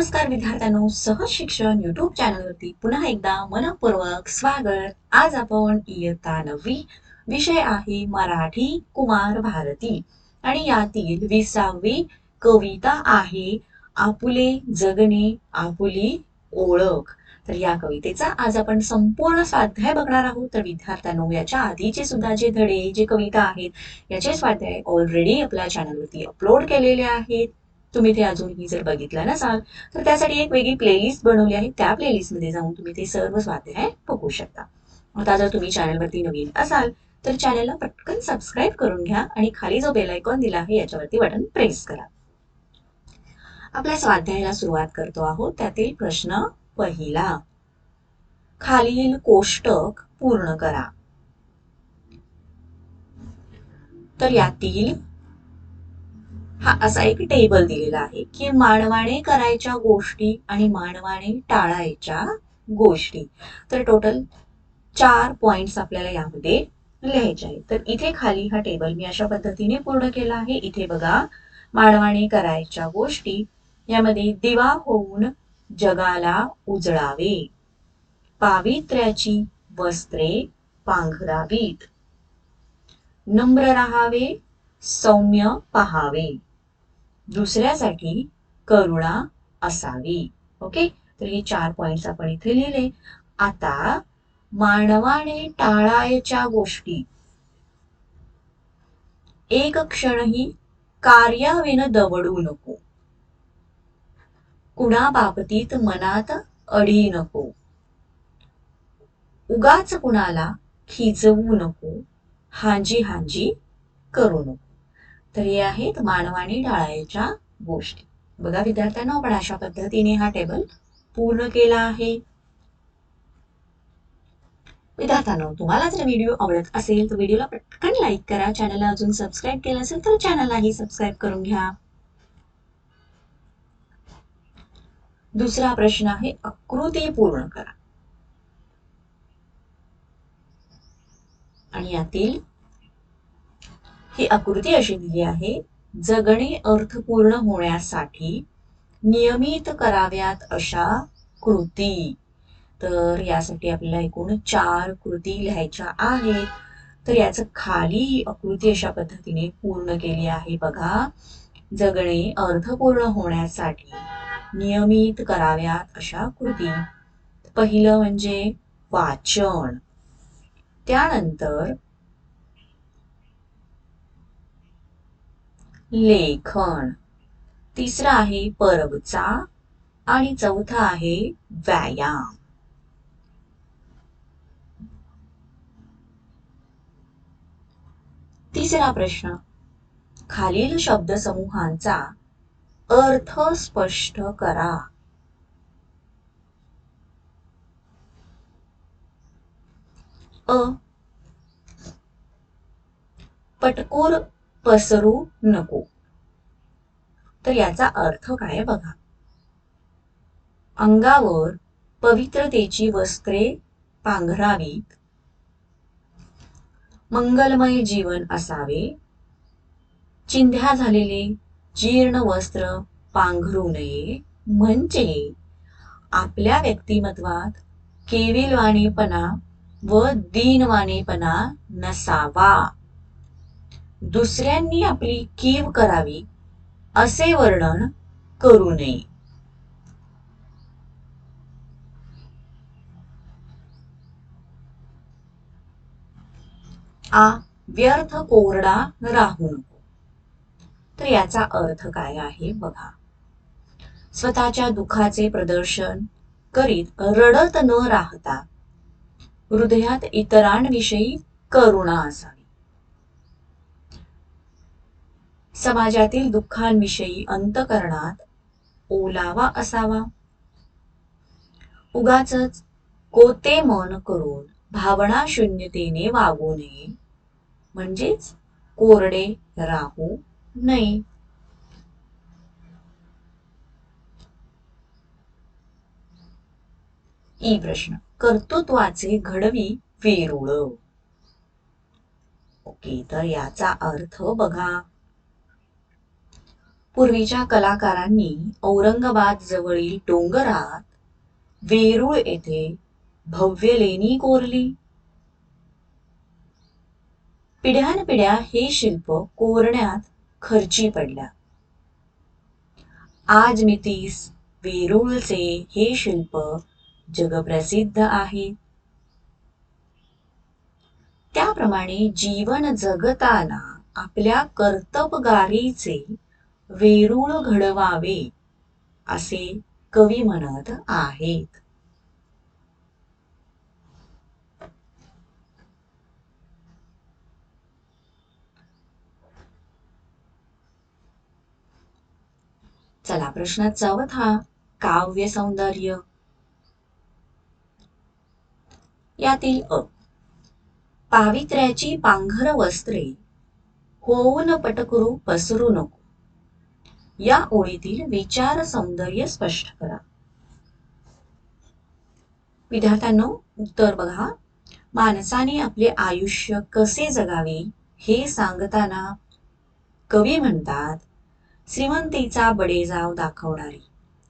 नमस्कार विद्यार्थ्यांनो सहज शिक्षण युट्यूब चॅनलवरती पुन्हा एकदा मनपूर्वक स्वागत. आज आपण इयत्ता नववी विषय आहे मराठी कुमार भारती. आणि यातील विसावी कविता आहे आपुले जगणे आपुली ओळख. तर या कवितेचा आज आपण संपूर्ण स्वाध्याय बघणार आहोत. तर विद्यार्थ्यांनो याच्या आधीचे सुद्धा जे धडे जे कविता आहेत याचे स्वाध्याय ऑलरेडी आपल्या चॅनलवरती अपलोड केलेले आहेत. तुम्ही ते अजूनही जर बघितलं नसाल तर त्यासाठी एक वेगळी प्लेलिस्ट बनवली आहे. त्या प्लेलिस्टमध्ये जाऊन तुम्ही ते सर्व स्वाध्याय बघू शकता. आता जर तुम्ही चॅनलवरती नवीन असाल तर चॅनलला पटकन सबस्क्राईब करून घ्या आणि खाली जो बेल आयकॉन दिला आहे याच्यावरती बटन प्रेस करा. आपल्या स्वाध्यायाला सुरुवात करतो आहोत. त्यातील प्रश्न पहिला. खालील कोष्टक पूर्ण करा. तर यातील हा असा एक टेबल दिलेला आहे की मानवाने करायच्या गोष्टी आणि मानवाने टाळायच्या गोष्टी. तर टोटल चार पॉइंट्स आपल्याला यामध्ये लिहायचे आहेत. तर इथे खाली हा टेबल मी अशा पद्धतीने पूर्ण केला आहे. इथे बघा मानवाने करायच्या गोष्टी यामध्ये दिवा होऊन जगाला उजळावे. पावित्र्याची वस्त्रे पांघरावीत. नम्र राहावे सौम्य पहावे. दुसऱ्यासाठी करुणा असावी. ओके तर हे चार पॉइंट्स आपण इथे लिहिले. आता मानवाने टाळायच्या गोष्टी. एक क्षणही कार्याविन दवडू नको. कुणाबाबतीत मनात अडी नको. उगाच कुणाला खिजवू नको. हांजी हांजी करू नको. तर हे आहेत मानवाने टाळायच्या गोष्टी. बघा विद्यार्थ्यांना आपण अशा पद्धतीने हा टेबल पूर्ण केला आहे. विद्यार्थ्यांना तुम्हाला जर व्हिडिओ आवडत असेल तर व्हिडिओला पटकन लाईक करा. चॅनलला अजून सबस्क्राईब केलं असेल तर चॅनललाही सबस्क्राईब करून घ्या. दुसरा प्रश्न आहे आकृती पूर्ण करा. आणि यातील ही आकृती अशी दिली आहे जगणे अर्थपूर्ण होण्यासाठी नियमित कराव्यात अशा कृती. तर यासाठी आपल्याला एकूण चार कृती लिहायच्या आहेत. तर याचं खाली आकृती अशा पद्धतीने पूर्ण केली आहे बघा. जगणे अर्थपूर्ण होण्यासाठी नियमित कराव्यात अशा कृती. पहिलं म्हणजे वाचन. त्यानंतर लेखन. तिसरा आहे परवचा आणि चौथा आहे व्यायाम. तिसरा प्रश्न. खालील शब्दसमूहांचा अर्थ स्पष्ट करा. अ. पटकोर पसरू नको. तर याचा अर्थ काय बघा? अंगावर पवित्रतेची वस्त्रे पांघरावीत. मंगलमय जीवन असावे. चिंध्या झालेले जीर्ण वस्त्र पांघरू नये. म्हणजे आपल्या व्यक्तिमत्वात केविलवाणेपणा व दीनवाणेपणा नसावा. दुसऱ्यांनी आपली कीव करावी असे वर्णन करू नये. आ व्यर्थ कोरडा राहू नको. तर याचा अर्थ काय आहे बघा. स्वतःच्या दुःखाचे प्रदर्शन करीत रडत न राहता हृदयात इतरांविषयी करुणा असावी. समाजातील दुःखांविषयी अंतकरणात ओलावा असावा. उगाच कोते मन करून भावना शून्यतेने वागू नये. म्हणजेच कोरडे राहू नये. ई प्रश्न. कर्तृत्वाचे घडवी वेरुळ. ओके तर याचा अर्थ बघा. पूर्वीच्या कलाकारांनी औरंगाबाद जवळील डोंगरात वेरूळ येथे भव्य लेणी कोरली. पिढ्यानपिढ्या हे शिल्प कोरण्यात खर्ची पडल्या. आज मितीस वेरूळचे हे शिल्प जगप्रसिद्ध आहे. त्याप्रमाणे जीवन जगताना आपल्या कर्तबगारीचे वेरूळ घडवावे असे कवी म्हणत आहेत. चला प्रश्न चौथा काव्य सौंदर्य. यातील अ. पावित्र्याची पांघर वस्त्रे होऊन पटकरू पसरू नको. या ओळीतील विचार सौंदर्य स्पष्ट करा. विद्यार्थ्यांनो उत्तर बघा माणसाने आपले आयुष्य कसे जगावे हे सांगताना कवी म्हणतात श्रीमंतीचा बडेजाव दाखवणारी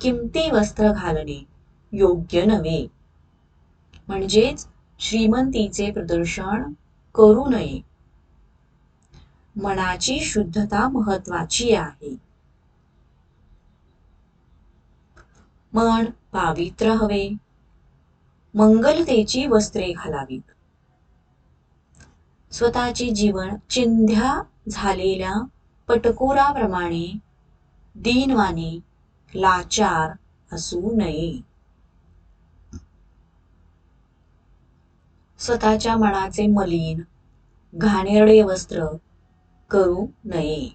किमती वस्त्र घालणे योग्य नव्हे. म्हणजेच श्रीमंतीचे प्रदर्शन करू नये. मनाची शुद्धता महत्वाची आहे. मन पावित्र हवे. मंगलतेची वस्त्रे घालावीत स्वतःचे जीवन चिंध्या झालेल्या पटकोराप्रमाणे दीनवाने लाचार असू नये. स्वतःच्या मनाचे मलिन घाणेरडे वस्त्र करू नये.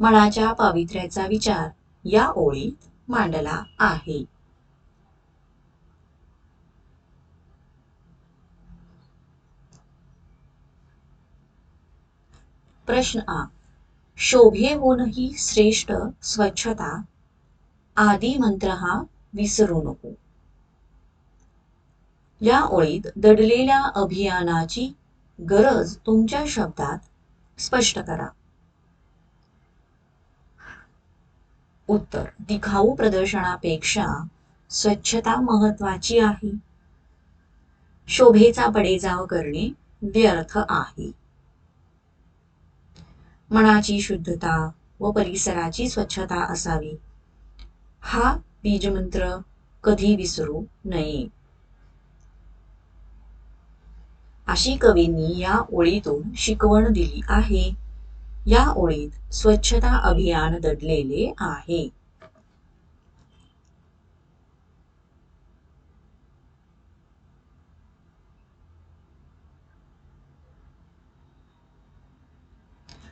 मनाच्या पावित्र्याचा विचार या ओळीत मांडला आहे. प्रश्न आ. शोभेहूनही श्रेष्ठ स्वच्छता आदी मंत्र हा विसरू नको. या ओळीत दडलेल्या अभियानाची गरज तुमच्या शब्दात स्पष्ट करा. उत्तर. दिखाऊ प्रदर्शनापेक्षा स्वच्छता महत्वाची आहे. शोभेचा बडेजाव करणे व्यर्थ आहे. मनाची शुद्धता व परिसराची स्वच्छता असावी. हा बीजमंत्र कधी विसरू नये. अशी कवींनी या ओळीतून शिकवण दिली आहे. या ओळीत स्वच्छता अभियान दडलेले आहे.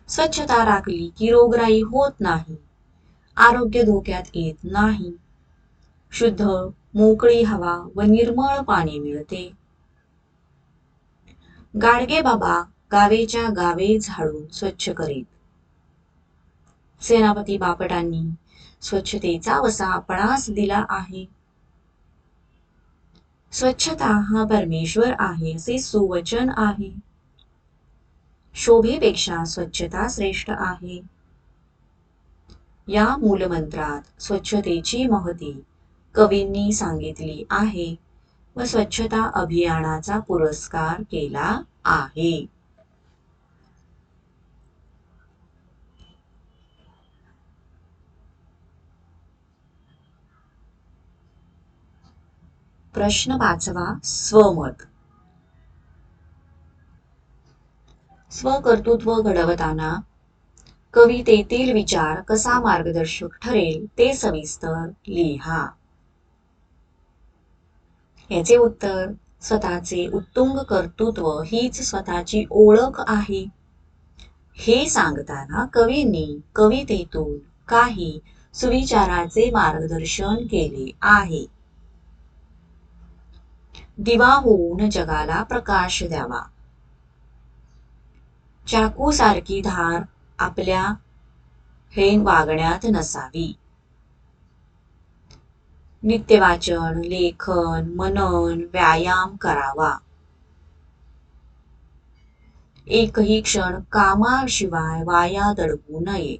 स्वच्छता राखली की रोगराई होत नाही. आरोग्य धोक्यात येत नाही. शुद्ध मोकळी हवा व निर्मळ पाणी मिळते. गाडगे बाबा गावेच्या गावे झाडून स्वच्छ करीत. सेनापती बापटांनी स्वच्छतेचा वसा आपणास दिला आहे. स्वच्छता हा परमेश्वर आहे असे सुवचन आहे. शोभेपेक्षा स्वच्छता श्रेष्ठ आहे. या मूलमंत्रात स्वच्छतेची महती कवींनी सांगितली आहे व स्वच्छता अभियानाचा पुरस्कार केला आहे. प्रश्न वाचवा स्वमत. स्वकर्तृत्व घडवताना कवितेतील विचार कसा मार्गदर्शक ठरेल ते सविस्तर लिहा. याचे उत्तर स्वतःचे उत्तुंग कर्तृत्व हीच स्वतःची ओळख आहे. हे सांगताना कवींनी कवितेतून काही सुविचाराचे मार्गदर्शन केले आहे. दिवा होऊन जगाला प्रकाश द्यावा. चाकू सारखी धार आपल्या हे वागण्यात नसावी. नित्यवाचन लेखन मनन व्यायाम करावा. एकही क्षण कामाशिवाय वाया दडवू नये.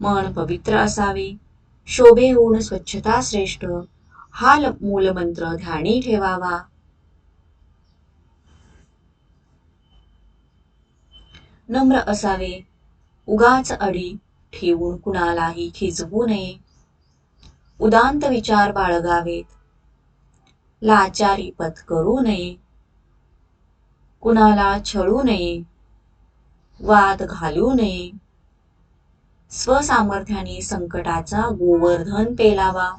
मन पवित्र असावे. शोभेहून स्वच्छता श्रेष्ठ. हा ल- मूलमंत्र ध्यानी ठेवावा. नम्र असावे. उगाच अडी ठेवून कुणालाही खिजवू नये. उदांत विचार बाळगावेत. लाचारी पत्करू नये. कुणाला छळू नये. वाद घालू नये. स्वसामर्थ्याने संकटाचा गोवर्धन पेलावा.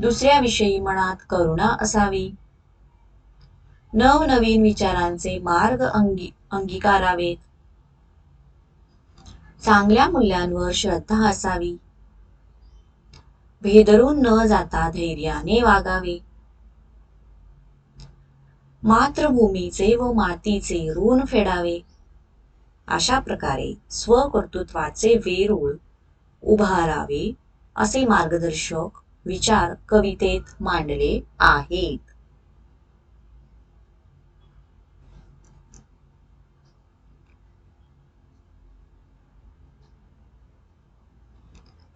दुसऱ्याविषयी मनात करुणा असावी. नवनवीन विचारांचे मार्ग अंगी अंगीकारावेत. चांगल्या मूल्यांवर श्रद्धा असावी. भेदरून न जाता धैर्याने वागावे. मातृभूमीचे व मातीचे ऋण फेडावे. अशा प्रकारे स्वकर्तृत्वाचे वेरूळ उभारावे असे मार्गदर्शक विचार कवितेत मांडले आहेत.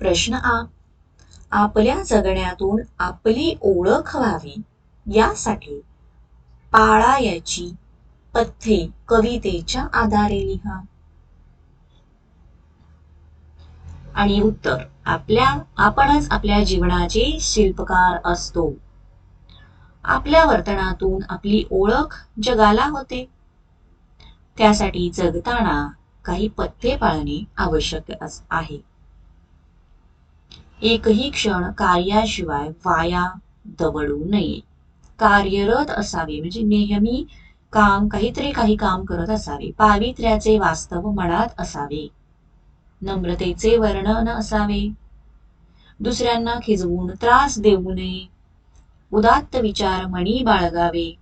प्रश्न आ. आपल्या जगण्यातून आपली ओळख व्हावी यासाठी पाळायची पथ्ये कवितेच्या आधारे लिहा. आणि उत्तर आपल्या आपणच आपल्या जीवनाचे शिल्पकार असतो. आपल्या वर्तनातून आपली ओळख जगाला होते. त्यासाठी जगताना काही पथ्ये पाळणे आवश्यक आहे. एकही क्षण कार्याशिवाय वाया दवडू नये. कार्यरत असावे म्हणजे नेहमी काम काहीतरी काही काम करत असावे. पावित्र्याचे वास्तव मनात असावे. नम्रतेचे वर्णन असावे. दुसऱ्यांना खिजवून त्रास देऊ नये. उदात्त विचार म्हणी बाळगावे.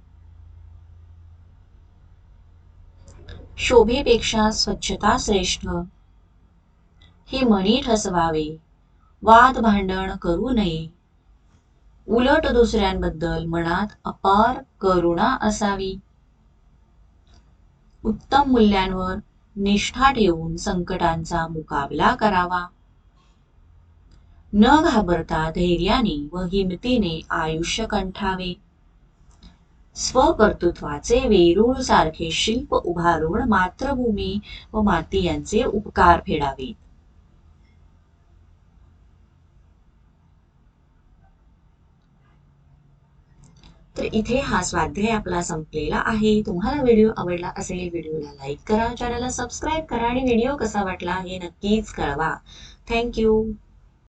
शोभेपेक्षा स्वच्छता श्रेष्ठ. हे म्हणी ठसवावे. वाद भांडण करू नये. उलट दुसऱ्यांबद्दल मनात अपार करुणा असावी. उत्तम मूल्यांवर निष्ठा ठेवून संकटांचा मुकाबला करावा. न घाबरता धैर्याने व हिमतीने आयुष्य कंठावे. स्वकर्तृत्वाचे वेरूळ सारखे शिल्प उभारून मातृभूमी व माती यांचे उपकार फेडावे तर इथे हा स्वाध्याय आपला संपलेला आहे. तुम्हाला व्हिडिओ आवडला असेल व्हिडिओला लाईक करा चॅनलला सबस्क्राईब करा आणि व्हिडिओ कसा वाटला हे नक्कीच कळवा. थँक्यू